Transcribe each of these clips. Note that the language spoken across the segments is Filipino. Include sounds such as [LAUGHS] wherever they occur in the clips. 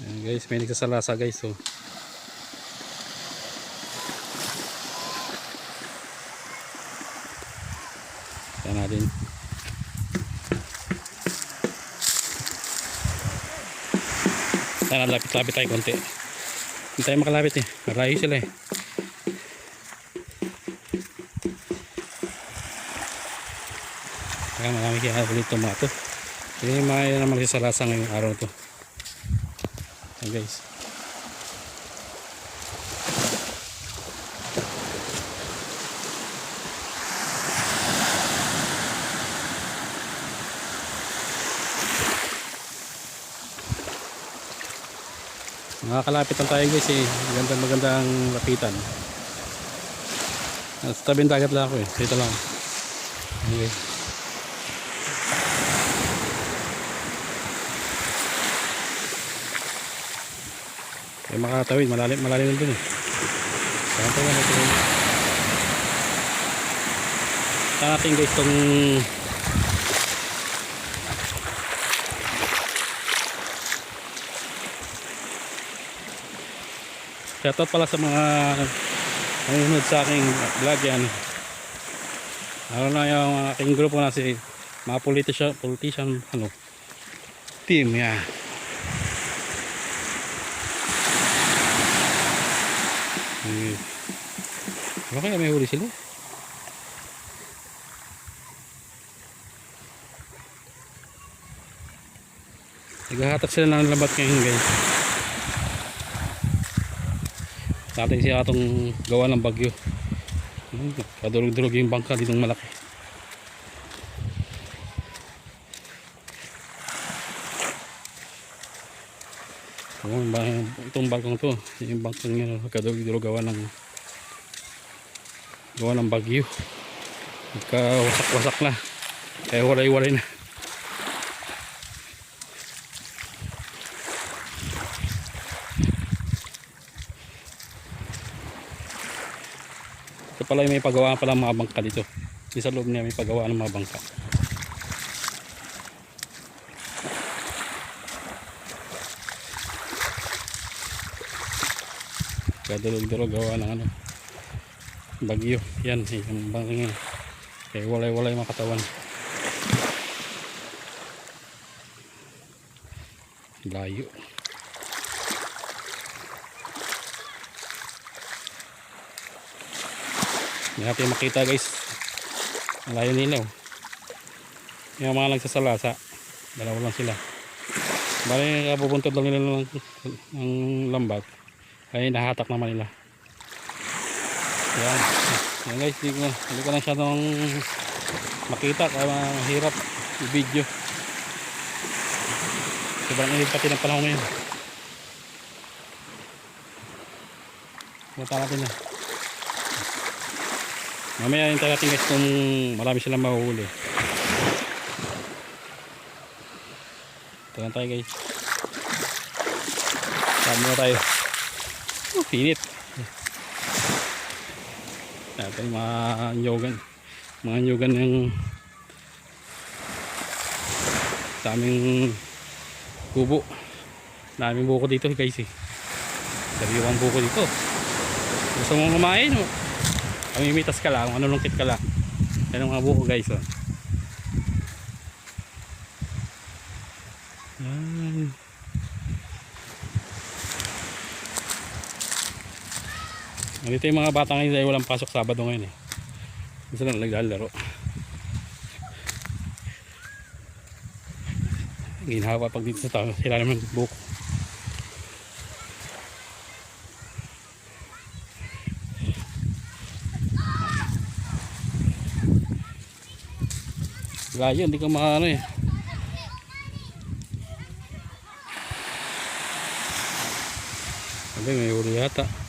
Ayan guys, may nagsasalasa guys. Oh. Ayan natin. Ayan, lapit-lapit tayo konti. Hindi tayo makalapit eh. Malayo sila eh. Kaya marami kaya ulit tomato. Yung mga yan ang magsasalasa ngayong araw to. Guys. Nakakalapit lang tayo guys eh. Magandang magandang lapitan. Sa tabing dagat lang ako eh. Dito lang. Okay. Ay makatawid, malalim, malalim dun eh. Saan natin yun? Saan natin guys itong Shoutout pala sa mga nanonood sa aking vlog yan. Ano na yung aking grupo na si mga politician, politician ano, team yan. Eh, Baka may huli sila. Naghahatak sila ng lambat ngayon guys. Natin siya atong gawa ng bagyo. Hmm, Kadurog-durog yung bangka ditong malaki. Oh, ba, itong bangkang to, yung bangkang yun, kadurog-durog gawa ng gawa ng bagyo. Nagkawasak-wasak na. Kaya walay-walay na. Ito pala yung may pagawa pala mga bangka dito. Di sa loob niya may pagawa ng mga bangka. Kadulog-dulog gawa ng ano. Bagyo. Yan, yung bangka yan. Kaya walay-walay mga katawan. Layo. Hindi natin makita guys. Malayo nila oh. Yung mga nagsasalasa. Dalawa lang sila. Bali kapupuntod lang nila ng, ng lambat. Ay nahatak naman nila. Yan. Yan guys. Hindi ko, hindi ko na siya nung makita. Kaya mahirap i-video. Sobrang init pati ng panahon ngayon. Punta natin na. Mamaya hintayin natin guys kung marami silang mahuhuli. Ito lang tayo guys. Saan muna tayo. Oh, pinit. Natin mga nyogan. Mga nyogan ng daming kubo. Daming buko dito guys eh. Sariwang buko dito. Gusto mong kumain oh. Pamimitas ka lang, manulungkit ka lang. Yan ang mga buko guys. Oh. Yan. Dito yung mga bata ngayon dahil walang pasok Sabado ngayon eh. Gusto lang naglalaro. Ginhawa pag dito sa tao, sila naman buko. Layo, hindi ka makaano eh. Sabi, may huli yata.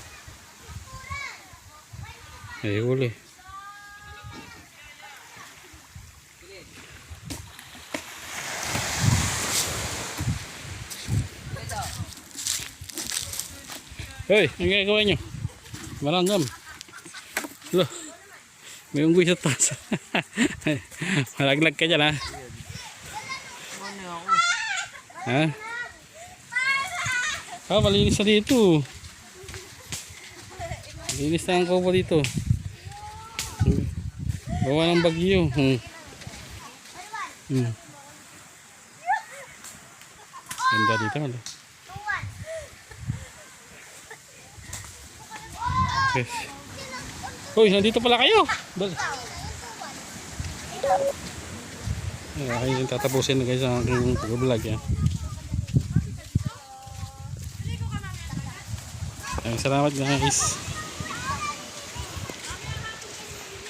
May huli. Hoy, ang ginagawa nyo? Malanggam. Lo. May unggoy sa taas. [LAUGHS] Malaglag ka dyan ha. Ha? Ah, malinis na dito. Malinis na ang kubo dito. Gawa ng bagyo. Hmm. Hmm. Ganda dito. Ano? Yes. Uy, nandito pala kayo. Bal Ay, yung tatapusin na guys ang aking vlog yan. Ay, salamat guys.